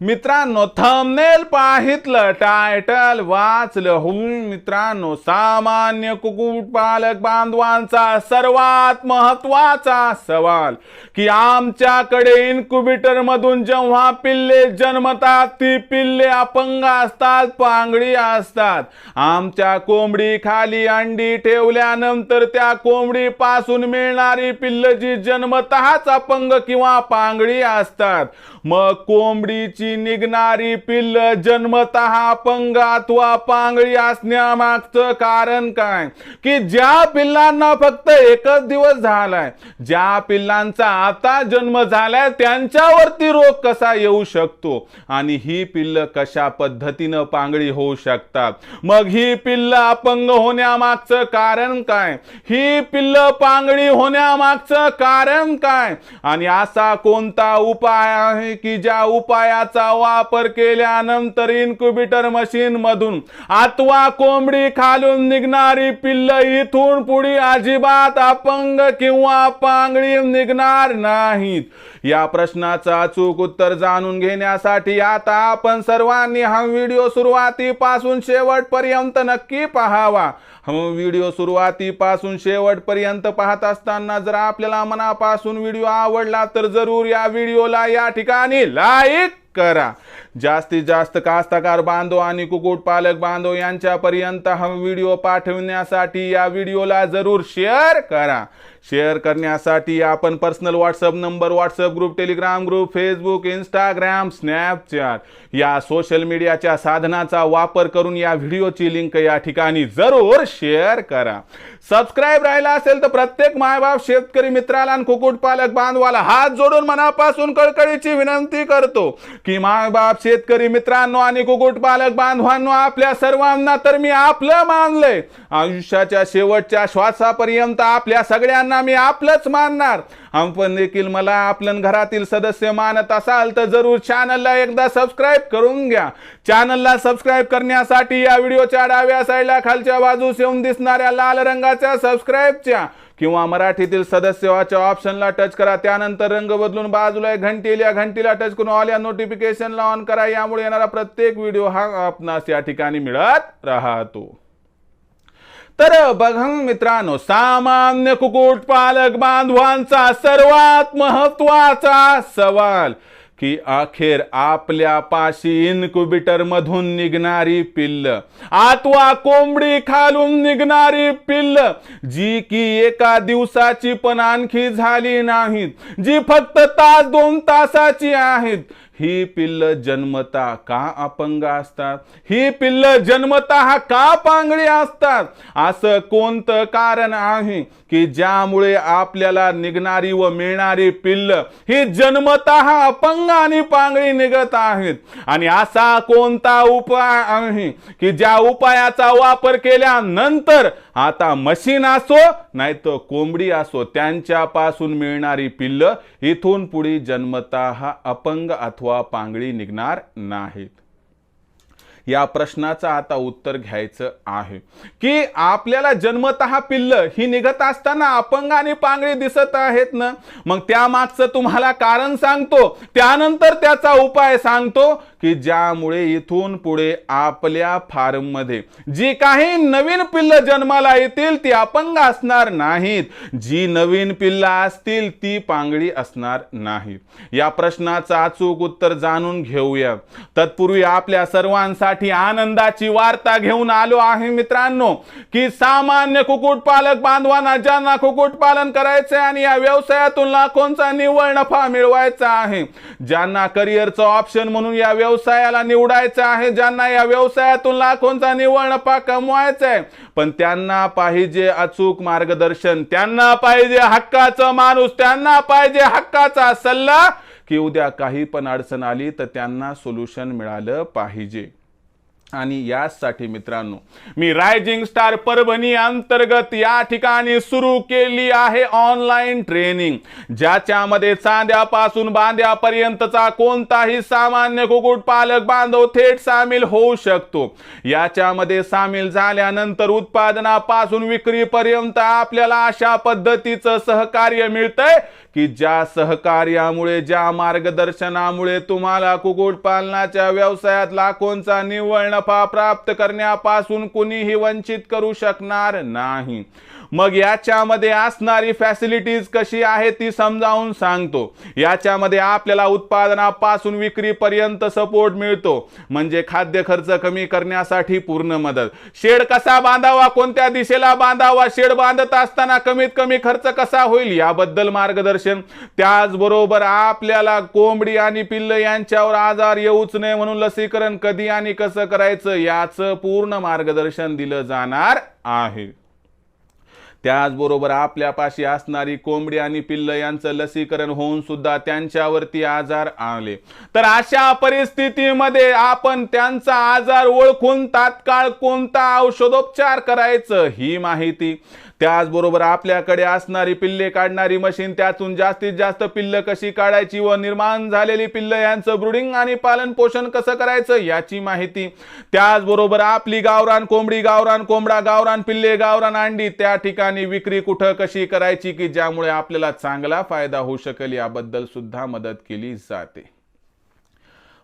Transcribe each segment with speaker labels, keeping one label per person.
Speaker 1: मित्रांनो thumbnail पाहितलं title वाचलं. होऊन मित्रांनो सामान्य कुक्कुटपालक बांधवांचा सर्वात महत्त्वाचा सवाल की आमच्याकडे इन्क्युबेटर मधून जेव्हा पिल्ले जन्मतात ती पिल्ले अपंग असतात पांगडी असतात. आमच्या कोंबडी खाली अंडी ठेवल्यानंतर त्या कोंबडी पासून मिळणारी पिल्ल जी जन्मतःच अपंग किंवा पांगडी असतात मग कोंबडीची निघणारी पिल्ल जन्मतः अपंग अथवा पांगळी असण्यामागचं कारण काय? की ज्या पिल्लांना फक्त एकच दिवस झालाय ज्या पिल्लांचा आता जन्म झालाय त्यांच्यावरती रोग कसा येऊ शकतो? आणि ही पिल्ल कशा पद्धतीनं पांगळी होऊ शकतात? मग ही पिल्ल अपंग होण्यामागचं कारण काय? ही पिल्ल पांगळी होण्यामागचं कारण काय? आणि असा कोणता उपाय आहे की ज्या उपायाचा वापर केल्यानंतर इन्क्युबेटर मशीन मधून अथवा कोंबडी खालून निघणारी पिल्ल इथून पुढे अजिबात अपंग किंवा पांगळी निघणार नाहीत. या प्रश्नाचं अचूक उत्तर जाणून घेण्यासाठी आता आपण सर्वांनी हा व्हिडिओ सुरुवातीपासून शेवटपर्यंत नक्की पाहावा. हा व्हिडिओ सुरुवातीपासून शेवटपर्यंत पाहत असताना जर आपल्याला मनापासून व्हिडिओ आवडला तर जरूर या व्हिडिओला या ठिकाणी लाईक करा. जास्तीत जास्त कास्तकार बांधव आणि कुक्कुटपालक बांधव यांच्यापर्यंत हा व्हिडिओ पाठवण्यासाठी या व्हिडिओला जरूर शेअर करा. शेअर करण्यासाठी आपण personal WhatsApp number WhatsApp group Telegram group Facebook Instagram Snapchat या सोशल मीडियाच्या साधनाचा वापर करून या व्हिडिओची लिंक या ठिकाणी जरूर शेअर करा. सबस्क्राईब राहिला असेल तर प्रत्येक मायबाप शेतकरी मित्राला आणि कुक्कुटपालक बांधवाला हात जोडून मनापासून कळकळीची विनंती करतो की मायबाप शेतकरी मित्रांनो आणि कुक्कुटपालक बांधवांनो आपल्या सर्वांना तर मी आपलं मानलंय. आयुष्याच्या शेवटच्या श्वासापर्यंत आपल्या सगळ्यांना मी आपलंच मानणार. आपण देखील मला आपलं घरातील सदस्य मानत असाल तर जरूर चॅनलला एकदा सबस्क्राईब करून घ्या. चॅनलला सबस्क्राईब करण्यासाठी या व्हिडिओच्या डाव्या साईडला खालच्या बाजूस येऊन दिसणाऱ्या लाल रंगा रंगाच्या सबस्क्राईबच्या किंवा मराठीतील सदस्यवाच्या ऑप्शनला टच करा. त्यानंतर रंग बदलून बाजूला घंटी या घंटीला टच करून ऑल या नोटिफिकेशनला ऑन करा. यामुळे येणारा प्रत्येक व्हिडिओ हा आपणास या ठिकाणी मिळत राहतो. तर बघा मित्रांनो सामान्य कुक्कुटपालक बांधवांचा सर्वात महत्त्वाचा सवाल की अखेर आपल्या पाशी मधून निघणारी पिल्ल आतवा कोंबडी खालून निघणारी पिल्ल जी की एका दिवसाची पण आणखी झाली नाहीत जी फक्त तास दोन तासाची आहेत. ही पिल्ल जन्मता का अपंग असतात? ही पिल्ल जन्मता का पांगळी असतात? असं कोणतं कारण आहे की ज्यामुळे आपल्याला निघणारी व मिळणारी पिल्ल ही जन्मता अपंग आणि पांगळी निघत आहेत? आणि असा कोणता उपाय आहे की ज्या उपायाचा वापर केल्यानंतर आता मशीन असो नाही तर कोंबडी असो त्यांच्यापासून मिळणारी पिल्ल इथून पुढे जन्मता अपंग अथवा पांगळी निघणार नाहीत. या प्रश्नाचं आता उत्तर घ्यायचं आहे. की आपल्याला जन्मतः पिल्ल ही निघत असताना अपंग आणि पांगळी दिसत आहेत ना? मग त्यामागचं तुम्हाला कारण सांगतो त्यानंतर त्याचा उपाय सांगतो की ज्यामुळे इथून पुढे आपल्या फार्ममध्ये जी काही नवीन पिल्ल जन्माला येतील ती अपंग असणार नाहीत. जी नवीन पिल्ल असतील ती पांगळी असणार नाही या प्रश्नाचं अचूक उत्तर जाणून घेऊया. तत्पूर्वी आपल्या सर्वांसाठी आनंदाची वार्ता घेऊन आलो आहे मित्रांनो की सामान्य कुक्कुटपालक बांधवांना ज्यांना कुक्कुटपालन करायचे आणि या व्यवसायातून लाखोंचा निव्वळ नफा मिळवायचा आहे ज्यांना करिअरचं ऑप्शन म्हणून या व्यवसायाला निवडायचं आहे ज्यांना या व्यवसायातून लाखोंचा निव्वळ नफा कमवायचा आहे पण त्यांना पाहिजे अचूक मार्गदर्शन त्यांना पाहिजे हक्काचा माणूस त्यांना पाहिजे हक्काचा सल्ला. की उद्या काही पण अडचण आली तर त्यांना सोल्युशन मिळालं पाहिजे. आणि यासाठी मित्रांनो मी रायझिंग स्टार परभणी अंतर्गत या ठिकाणी सुरू केली आहे ऑनलाईन ट्रेनिंग ज्याच्यामध्ये चांद्यापासून बांद्यापर्यंतचा कोणताही सामान्य कुक्कुटपालक बांधव थेट सामील होऊ शकतो. याच्यामध्ये सामील झाल्यानंतर उत्पादनापासून विक्रीपर्यंत आपल्याला अशा पद्धतीचं सहकार्य मिळतंय की ज्या सहकार्यामुळे ज्या मार्गदर्शनामुळे तुम्हाला कुक्कुटपालनाच्या व्यवसायात लाखोंचा निव्वळ नफा प्राप्त करण्यापासून कुणीही वंचित करू शकणार नाही. मग याच्यामध्ये असणारी फॅसिलिटीज कशी आहे ती समजावून सांगतो. याच्यामध्ये आपल्याला उत्पादनापासून विक्रीपर्यंत सपोर्ट मिळतो. म्हणजे खाद्य खर्च कमी करण्यासाठी पूर्ण मदत. शेड कसा बांधावा कोणत्या दिशेला बांधावा शेड बांधत असताना कमीत कमी खर्च कसा होईल याबद्दल मार्गदर्शन. त्याचबरोबर आपल्याला कोंबडी आणि पिल्ल यांच्यावर आजार येऊच नये म्हणून लसीकरण कधी आणि कसं करायचं याचं पूर्ण मार्गदर्शन दिलं जाणार आहे. त्याचबरोबर आपल्यापाशी असणारी कोंबडी आणि पिल्ल यांचं लसीकरण होऊन सुद्धा त्यांच्यावरती आजार आले. तर अशा परिस्थितीमध्ये आपण त्यांचा आजार ओळखून तात्काळ कोणता औषधोपचार करायचं ही माहिती. त्याचबरोबर आपल्याकडे असणारी पिल्ले काढणारी मशीन त्यातून जास्तीत जास्त पिल्ल कशी काढायची व निर्माण झालेली पिल्ल यांचं ब्रुडिंग आणि पालन पोषण कसं करायचं याची माहिती. त्याचबरोबर आपली गावरान कोंबडी गावरान कोंबडा गावरान पिल्ले गावरान अंडी त्या ठिकाणी विक्री कुठं कशी करायची की ज्यामुळे आपल्याला चांगला फायदा होऊ शकेल याबद्दल सुद्धा मदत केली जाते.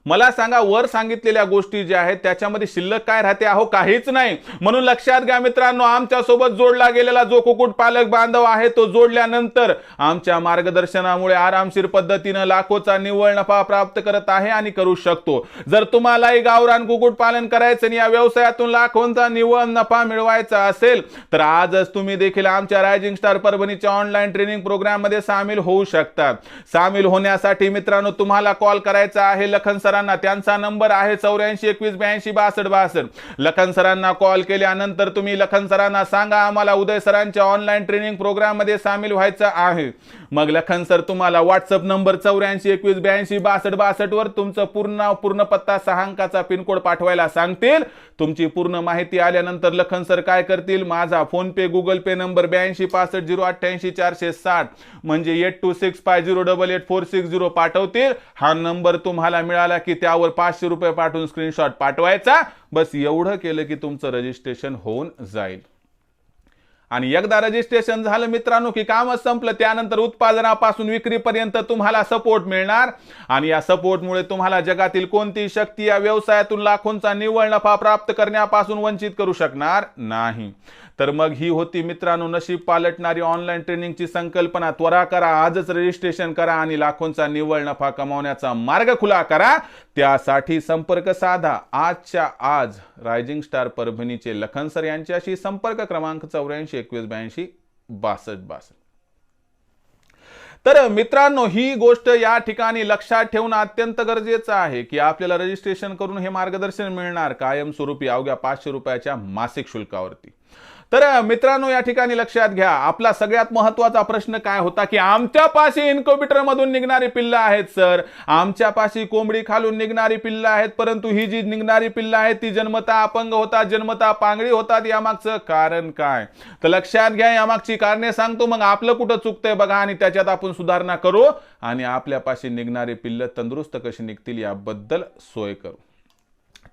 Speaker 1: मला सांगा वर सांगितलेल्या गोष्टी ज्या आहेत त्याच्यामध्ये शिल्लक काय राहते? अहो काहीच नाही. म्हणून लक्षात घ्या मित्रांनो आमच्यासोबत जोडला गेलेला जो कुकुट पालक बांधव आहे तो जोडल्यानंतर आमच्या मार्गदर्शनामुळे आरामशीर पद्धतीनं लाखोचा निव्वळ नफा प्राप्त करत आहे आणि करू शकतो. जर तुम्हालाही गावरान कुकुट पालन करायचं आणि या व्यवसायातून लाखोंचा निव्वळ नफा मिळवायचा असेल तर आजच तुम्ही देखील आमच्या रायझिंग स्टार परभणीच्या ऑनलाईन ट्रेनिंग प्रोग्राममध्ये सामील होऊ शकतात सामील होण्यासाठी मित्रांनो तुम्हाला कॉल करायचा आहे. लखन सरांना त्यांचा नंबर आहे चौऱ्याऐंशी एकवीस ब्याऐंशी बासष्ट बासष्ट. लखन सरांना कॉल केल्यानंतर तुम्ही लखन सरांना सांगा आम्हाला उदय सरांच्या ऑनलाईन ट्रेनिंग प्रोग्राममध्ये सामील व्हायचं आहे. मग लखन सर तुम्हाला व्हॉट्सअप नंबर चौऱ्याऐंशी एकवीस ब्याऐंशी बासष्ट बासष्ट वर तुमचं पूर्ण नाव पूर्ण पत्ता सहा अंकाचा पिनकोड पाठवायला सांगतील. तुमची पूर्ण माहिती आल्यानंतर लखन सर काय करतील? माझा PhonePe Google Pay number ब्याऐंशी पासष्ट झिरो अठ्ठ्याऐंशी चारशे साठ. म्हणजे eight two six five zero double eight four six zero पाठवतील. हा नंबर तुम्हाला मिळाला की त्यावर पाचशे रुपये पाठवून स्क्रीनशॉट पाठवायचा. बस एवढं केलं की तुमचं रजिस्ट्रेशन होऊन जाईल. आणि एकदा रजिस्ट्रेशन झालं मित्रांनो की कामच संपलं त्यानंतर उत्पादनापासून विक्रीपर्यंत तुम्हाला सपोर्ट मिळणार. आणि या सपोर्टमुळे तुम्हाला जगातील कोणतीही शक्ती या व्यवसायातून लाखोंचा निव्वळ नफा प्राप्त करण्यापासून वंचित करू शकणार नाही. तर मग ही होती मित्रांनो नशीब पालटणारी ऑनलाईन ट्रेनिंगची संकल्पना. त्वरा करा आजच रजिस्ट्रेशन करा आणि लाखोंचा निव्वळ नफा कमावण्याचा मार्ग खुला करा. त्यासाठी संपर्क साधा. आजच्या आज रायझिंग स्टार परभणीचे लखन सर यांच्याशी संपर्क क्रमांक चौऱ्याऐंशी. एकवीस ब्याऐंशी बासष्ट बासष्ट. तर मित्रांनो ही गोष्ट या ठिकाणी लक्षात ठेवणं अत्यंत गरजेचं आहे की आपल्याला रजिस्ट्रेशन करून हे मार्गदर्शन मिळणार कायमस्वरूपी अवघ्या पाचशे रुपयाच्या मासिक शुल्कावरती. तर मित्रांनो या ठिकाणी लक्षात घ्या आपला सगळ्यात महत्त्वाचा प्रश्न काय होता की आमच्या पाशी इन्क्युबेटर मधून निघणारी पिल्लं आहेत सर. आमच्या पाशी कोंबडी खालून निघणारी पिल्लं आहेत परंतु ही जी निघणारी पिल्लं आहेत ती जन्मता अपंग होतात जन्मता पांगळी होतात यामागचं कारण काय? तर लक्षात घ्या यामागची कारणे सांगतो मग आपलं कुठं चुकतंय बघा आणि त्याच्यात आपण सुधारणा करू आणि आपल्यापाशी निघणारी पिल्लं तंदुरुस्त कशी निघतील याबद्दल सोय करू.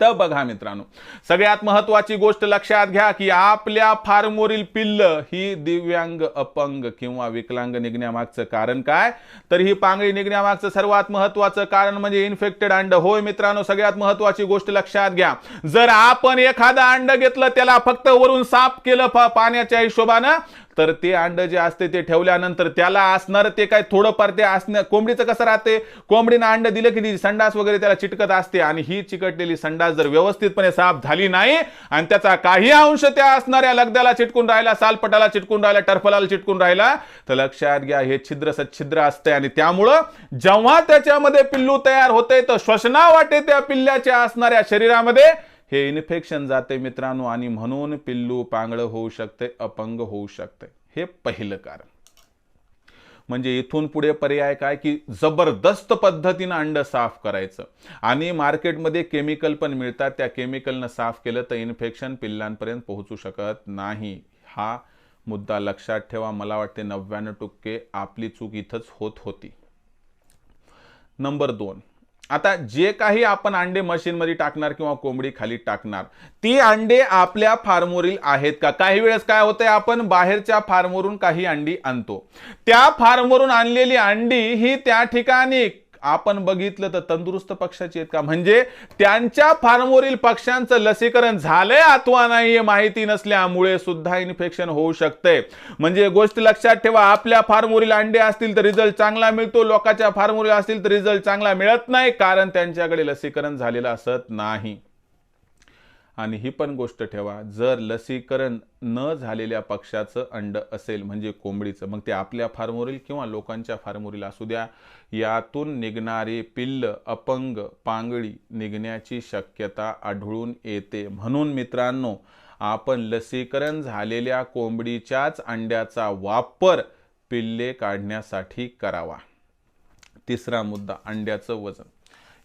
Speaker 1: तर बघा मित्रांनो. सगळ्यात महत्वाची गोष्ट लक्षात घ्या की आपल्या फार्मवरील पिल्ल ही दिव्यांग अपंग किंवा विकलांग निघण्यामागचं कारण काय? तर ही पांगळी निघण्यामागचं सर्वात महत्वाचं कारण म्हणजे इन्फेक्टेड अंड. होय मित्रांनो सगळ्यात महत्वाची गोष्ट लक्षात घ्या. जर आपण एखादं अंड घेतलं त्याला फक्त वरून साफ केलं पाण्याच्या हिशोबानं तर ते अंड जे असते ते ठेवल्यानंतर त्याला असणार ते काय थोडंफार ते असणं कोंबडीचं कसं राहते? कोंबडीनं अंड दिलं की ती संडास वगैरे त्याला चिटकत असते आणि ही चिकटलेली संडास जर व्यवस्थितपणे साफ झाली नाही आणि त्याचा काही अंश त्या असणाऱ्या लगद्याला चिटकून राहिला सालपटाला चिटकून राहिला टर्फलाला चिटकून राहिला तर लक्षात घ्या हे छिद्र सच्छिद्र असते आणि त्यामुळं जेव्हा त्याच्यामध्ये पिल्लू तयार होते तर श्वसना वाटे त्या पिल्ल्याच्या असणाऱ्या शरीरामध्ये हे इन्फेक्शन जाते मित्रांनो आणि म्हणून पिल्लू पांगळं होऊ शकते अपंग होऊ शकते. हे पहिलं कारण. म्हणजे इथून पुढे पर्याय काय की जबरदस्त पद्धतीनं अंड साफ करायचं. आणि मार्केटमध्ये केमिकल पण मिळतात. त्या केमिकलनं साफ केलं तर इन्फेक्शन पिल्लांपर्यंत पोहोचू शकत नाही. हा मुद्दा लक्षात ठेवा. मला वाटते नव्याण्णव टक्के आपली चूक इथंच होत होती. नंबर दोन. आता जे काही आपण अंडे मशीनमध्ये टाकणार किंवा कोंबडी खाली टाकणार ती अंडे आपल्या फार्मवरील आहेत का? काही वेळेस काय होतंय आपण बाहेरच्या फार्मवरून काही अंडी आणतो. त्या फार्मवरून आणलेली अंडी ही त्या ठिकाणी आपण बघितलं तर तंदुरुस्त पक्षाची आहेत का? म्हणजे त्यांच्या फार्मवरील पक्ष्यांचं लसीकरण झालंय अथवा नाही हे माहिती नसल्यामुळे सुद्धा इन्फेक्शन होऊ शकते म्हणजे गोष्ट लक्षात ठेवा आपल्या फार्मवरील अंडे असतील तर रिझल्ट चांगला मिळतो लोकांच्या फार्मवरील असतील तर रिझल्ट चांगला मिळत नाही कारण त्यांच्याकडे लसीकरण झालेलं असत नाही. आणि ही पण गोष्ट ठेवा जर लसीकरण न झालेल्या पक्षाचं अंड असेल म्हणजे कोंबडीचं मग ते आपल्या फार्मवरील किंवा लोकांच्या फार्मवरील असू द्या यातून निघणारे पिल्ल अपंग पांगळी निघण्याची शक्यता आढळून येते. म्हणून मित्रांनो आपण लसीकरण झालेल्या कोंबडीच्याच अंड्याचा वापर पिल्ले काढण्यासाठी करावा. तिसरा मुद्दा अंड्याचं वजन.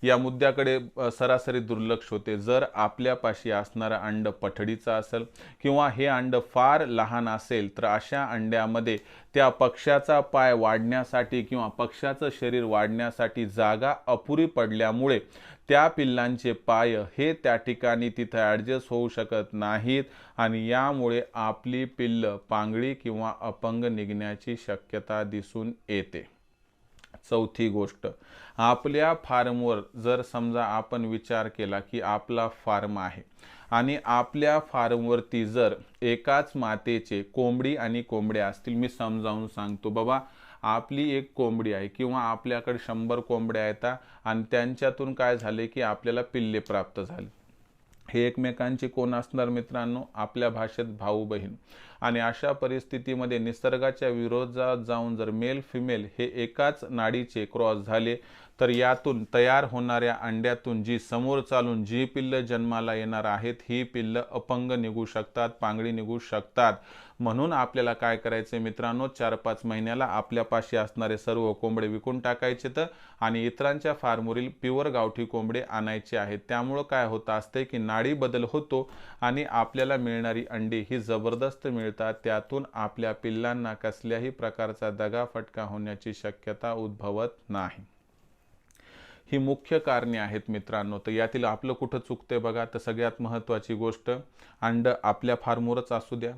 Speaker 1: या मुद्द्याकडे सरासरी दुर्लक्ष होते. जर आपल्यापाशी असणारं अंड पठडीचं असेल किंवा हे अंड फार लहान असेल तर अशा अंड्यामध्ये त्या पक्षाचा पाय वाढण्यासाठी किंवा पक्षाचं शरीर वाढण्यासाठी जागा अपुरी पडल्यामुळे त्या पिल्लांचे पाय हे त्या ठिकाणी तिथं ॲडजस्ट होऊ शकत नाहीत आणि यामुळे आपली पिल्ल पांगळी किंवा अपंग निघण्याची शक्यता दिसून येते. चौथी गोष्ट आपल्या फार्मवर जर समजा आपण विचार केला की आपला फार्म आहे आणि आपल्या फार्मवरती जर एकाच मातेचे कोंबडी आणि कोंबड्या असतील मी समजावून सांगतो. बाबा आपली एक कोंबडी आहे किंवा आपल्याकडे शंभर कोंबड्या आहेत आणि त्यांच्यातून काय झाले की आपल्याला पिल्ले प्राप्त झाले. हे एकमेकांचे कोण असणार मित्रांनो? आपल्या भाषेत भाऊ बहीण. आणि अशा परिस्थितीमध्ये निसर्गाच्या विरोधात जाऊन जर मेल फिमेल हे एकाच नाडीचे क्रॉस झाले तर यातून तयार होणाऱ्या अंड्यातून जी समोर चालून जी पिल्लं जन्माला येणार आहेत ही पिल्लं अपंग निघू शकतात पांगडी निघू शकतात. म्हणून आपल्याला काय करायचे मित्रांनो चार पाच महिन्याला आपल्यापाशी असणारे सर्व कोंबडे विकून टाकायचे तर आणि इतरांच्या फार्मवरील प्युअर गावठी कोंबडे आणायचे आहेत. त्यामुळं काय होतं असते की नाडी बदल होतो आणि आपल्याला मिळणारी अंडी ही जबरदस्त मिळतात. त्यातून आपल्या पिल्लांना कसल्याही प्रकारचा दगा फटका होण्याची शक्यता उद्भवत नाही. ही मुख्य कारणे आहेत मित्रांनो. तर यातील आपलं कुठं चुकतंय बघा. तर सगळ्यात महत्त्वाची गोष्ट अंड आपल्या फार्मवरच असू द्या.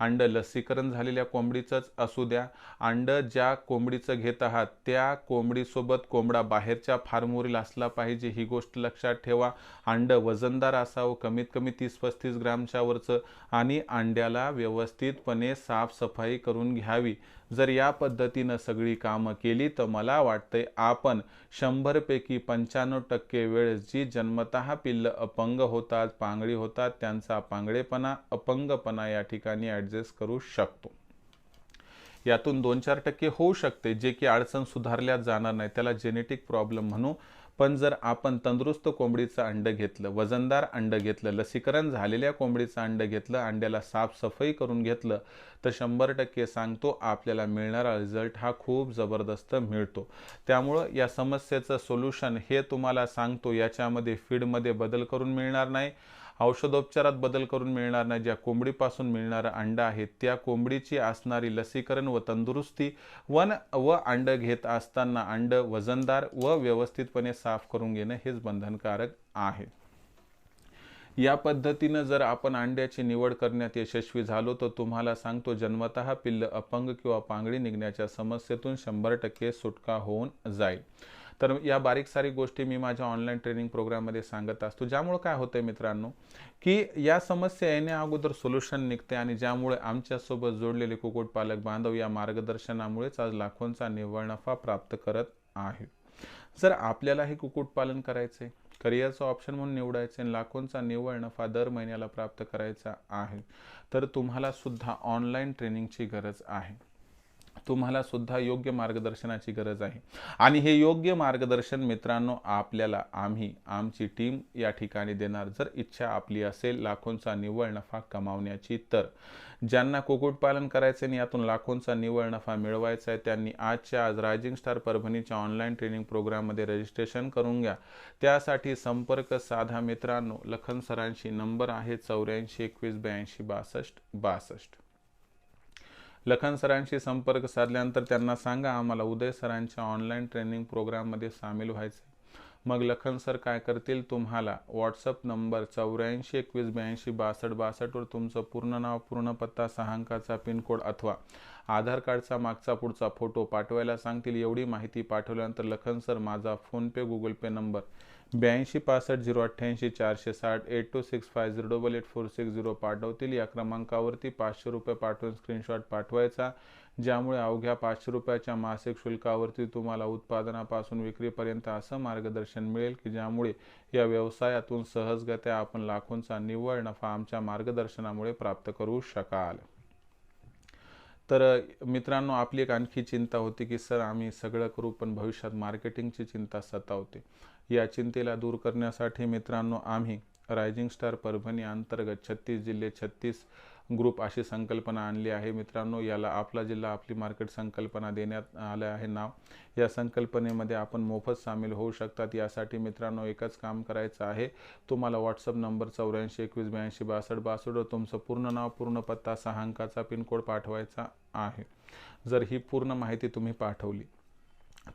Speaker 1: अंड लसीकरण झालेल्या कोंबडीचंच असू द्या. अंड ज्या कोंबडीचं घेत आहात त्या कोंबडीसोबत कोंबडा बाहेरच्या फार्मवरील असला पाहिजे ही गोष्ट लक्षात ठेवा. अंड वजनदार असावं कमीत कमी तीस पस्तीस ग्रामच्या वरचं आणि अंड्याला व्यवस्थितपणे साफसफाई करून घ्यावी. जर या पद्धतीनं सगळी कामं केली तर मला वाटतंय आपण शंभरपैकी पंच्याण्णव टक्के वेळेस जी जन्मतः पिल्ल अपंग होतात पांगळी होतात त्यांचा पांगळेपणा अपंगपणा या ठिकाणी ॲडजस्ट करू शकतो. यातून दोन चार टक्के होऊ शकते जे की अडचण सुधारल्या जाणार नाही. त्याला जेनेटिक प्रॉब्लेम म्हणू. पण जर आपण तंदुरुस्त कोंबडीचं अंड घेतलं वजनदार अंडं घेतलं लसीकरण झालेल्या कोंबडीचं अंड घेतलं अंड्याला साफसफाई करून घेतलं तर शंभर टक्के सांगतो आपल्याला मिळणारा रिझल्ट हा खूप जबरदस्त मिळतो. त्यामुळं या समस्येचं सोल्युशन हे तुम्हाला सांगतो याच्यामध्ये फीडमध्ये बदल करून मिळणार नाही. औषधोपचारात बदल करून मिळणार नाही ज्या कोंबडीपासून मिळणारं अंड आहे त्या कोंबडीची असणारी लसीकरण व तंदुरुस्ती वन व अंड घेत असताना अंड वजनदार व व्यवस्थितपणे साफ करून घेणं हेच बंधनकारक आहे. या पद्धतीनं जर आपण अंड्याची निवड करण्यात यशस्वी झालो तर तुम्हाला सांगतो जन्मतः पिल्ल अपंग किंवा पांगडी निघण्याच्या समस्येतून शंभर टक्के सुटका होऊन जाईल. तर या बारीक सारीक गोष्टी मी माझ्या ऑनलाईन ट्रेनिंग प्रोग्राममध्ये सांगत असतो. ज्यामुळे काय होतंय मित्रांनो की या समस्या येण्या अगोदर सोल्युशन निघते आणि ज्यामुळे आमच्यासोबत जोडलेले कुक्कुटपालक बांधव या मार्गदर्शनामुळेच आज लाखोंचा निव्वळ नफा प्राप्त करत आहे. जर आपल्याला हे कुक्कुटपालन करायचे करिअरचा ऑप्शन म्हणून निवडायचे आणि लाखोंचा निव्वळ नफा दर महिन्याला प्राप्त करायचा आहे तर तुम्हाला सुद्धा ऑनलाईन ट्रेनिंगची गरज आहे. तुम्हाला सुद्धा योग्य मार्गदर्शनाची गरज आहे. आणि हे योग्य मार्गदर्शन मित्रांनो आपल्याला आम्ही आमची टीम या ठिकाणी देणार. जर इच्छा आपली असेल लाखोंचा निव्वळ नफा कमावण्याची तर ज्यांना कुक्कुटपालन करायचे आणि यातून लाखोंचा निव्वळ नफा मिळवायचा आहे त्यांनी आजच्या आज रायझिंग स्टार परभणीच्या ऑनलाईन ट्रेनिंग प्रोग्राममध्ये रजिस्ट्रेशन करून घ्या. त्यासाठी संपर्क साधा मित्रांनो. लखन सरांशी नंबर आहे चौऱ्याऐंशी एकवीस ब्याऐंशी बासष्ट बासष्ट. लखन सरांशी संपर्क साधल्यानंतर त्यांना सांगा आम्हाला उदय सरांच्या ऑनलाईन ट्रेनिंग प्रोग्राममध्ये सामील व्हायचं मग लखन सर काय करतील तुम्हाला? व्हॉट्सअप नंबर चौऱ्याऐंशी एकवीस ब्याऐंशी बासष्ट बासष्टवर तुमचं पूर्ण नाव पूर्ण पत्ता सहा अंकाचा पिनकोड अथवा आधार कार्डचा मागचा पुढचा फोटो पाठवायला सांगतील. एवढी माहिती पाठवल्यानंतर लखन सर माझा फोनपे गुगल पे नंबर ब्याऐंशी पासष्ट झिरो अठ्ठ्याऐंशी चारशे साठ eight two six five zero double eight four six zero पाठवतील. या क्रमांकावरती पाचशे रुपये पाठवून स्क्रीनशॉट पाठवायचा ज्यामुळे अवघ्या पाचशे रुपयाच्या मासिक शुल्कावरती तुम्हाला उत्पादनापासून विक्रीपर्यंत असं मार्गदर्शन मिळेल की ज्यामुळे या व्यवसायातून सहजगत्या आपण लाखोंचा निव्वळ नफा आमच्या मार्गदर्शनामुळे प्राप्त करू शकाल. तर मित्रांनो आपली एक आणखी चिंता होती की सर आम्ही सगळं करू पण भविष्यात मार्केटिंगची चिंता सतावते. या चिंतेला दूर करण्यासाठी मित्रांनो आम्ही रायझिंग स्टार परभणी अंतर्गत छत्तीस जिल्हे छत्तीस ग्रुप अशी संकल्पना आणली आहे. मित्रांनो याला आपला जिल्हा आपली मार्केट संकल्पना देण्यात आलं आहे नाव. या संकल्पनेमध्ये आपण मोफत सामील होऊ शकतात. यासाठी मित्रांनो एकच काम करायचं आहे. तुम्हाला व्हॉट्सअप नंबर चौऱ्याऐंशी एकवीस ब्याऐंशी बासष्ट बासष्टवर तुमचं पूर्ण नाव पूर्ण पत्ता सहा अंकाचा पिनकोड पाठवायचा आहे. जर ही पूर्ण माहिती तुम्ही पाठवली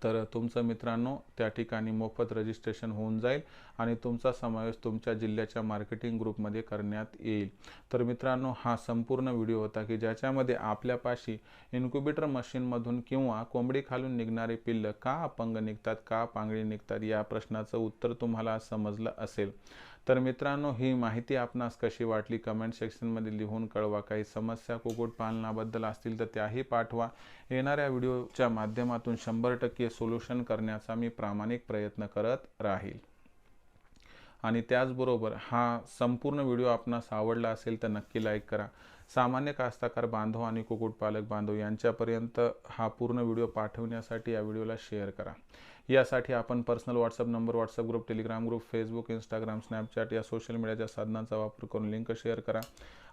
Speaker 1: तर तुमचं मित्रांनो त्या ठिकाणी मोफत रजिस्ट्रेशन होऊन जाईल आणि तुमचा समावेश तुमच्या जिल्ह्याच्या मार्केटिंग ग्रुपमध्ये करण्यात येईल. तर मित्रांनो हा संपूर्ण व्हिडिओ होता की ज्याच्यामध्ये आपल्यापाशी इन्क्युबेटर मशीनमधून किंवा कोंबडी खालून निघणारे पिल्लं का अपंग निघतात का पांगळी निघतात या प्रश्नाचं उत्तर तुम्हाला समजलं असेल. तर मित्रांनो ही माहिती आपणास कशी वाटली? कमेंट सेक्शनमध्ये लिहून कळवा. काही समस्या कुक्कुटपालनाबद्दल असतील तर त्याही पाठवा. येणाऱ्या व्हिडिओच्या माध्यमातून शंभर टक्के सोल्युशन करण्याचा मी प्रामाणिक प्रयत्न करत राहील. आणि त्याचबरोबर हा संपूर्ण व्हिडिओ आपणास आवडला असेल तर नक्की लाईक करा. सामान्य कास्ताकार बांधव आणि कुक्कुटपालक बांधव यांच्यापर्यंत हा पूर्ण व्हिडिओ पाठवण्यासाठी या व्हिडिओला शेअर करा. यासाठी आपण personal WhatsApp number WhatsApp group Telegram group Facebook Instagram Snapchat या सोशल मीडियाच्या साधनांचा वापर करून लिंक शेअर करा.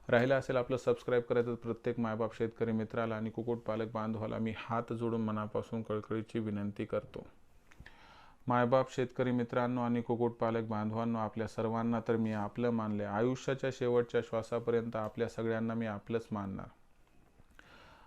Speaker 1: राहिला असेल आपलं सबस्क्राईब करायचं प्रत्येक मायबाप शेतकरी मित्राला आणि कुक्कुटपालक बांधवाला मी हात जोडून मनापासून कळकळीची विनंती करतो. मायबाप शेतकरी मित्रांनो आणि कुक्कुटपालक बांधवांनो आपल्या सर्वांना तर मी आपलं मानले आयुष्याच्या शेवटच्या श्वासापर्यंत आपल्या सगळ्यांना मी आपलंच मानणार.